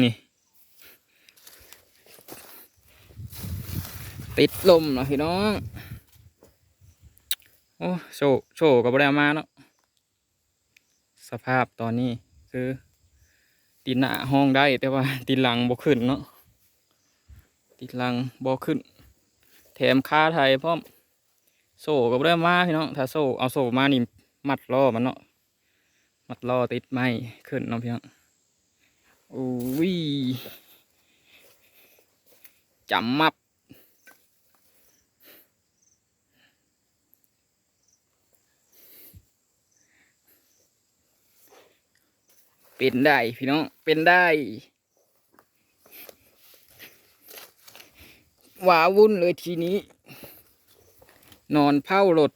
นี่ติดลมเนาะพี่น้อง โอ้โชโชกับบได้เอามาเนาะสภาพตอนนี้คือตีนหน้าห้องได้แต่ว่าตีนหลังบ่ขึ้นเนาะตีนหลังบ่ขึ้น แถมค่าไทยพร้อมโซ่ก็บ่ได้มาพี่น้องถ้าโซ่เอาโซ่มานี่มัดล้อมันเนาะมัดล้อติดไม้ขึ้นเนาะพี่น้อง อ้ยจำมับ เป็นได้พี่น้อง เป็นได้หวาวุ่นเลยทีนี้ นอนเผารถ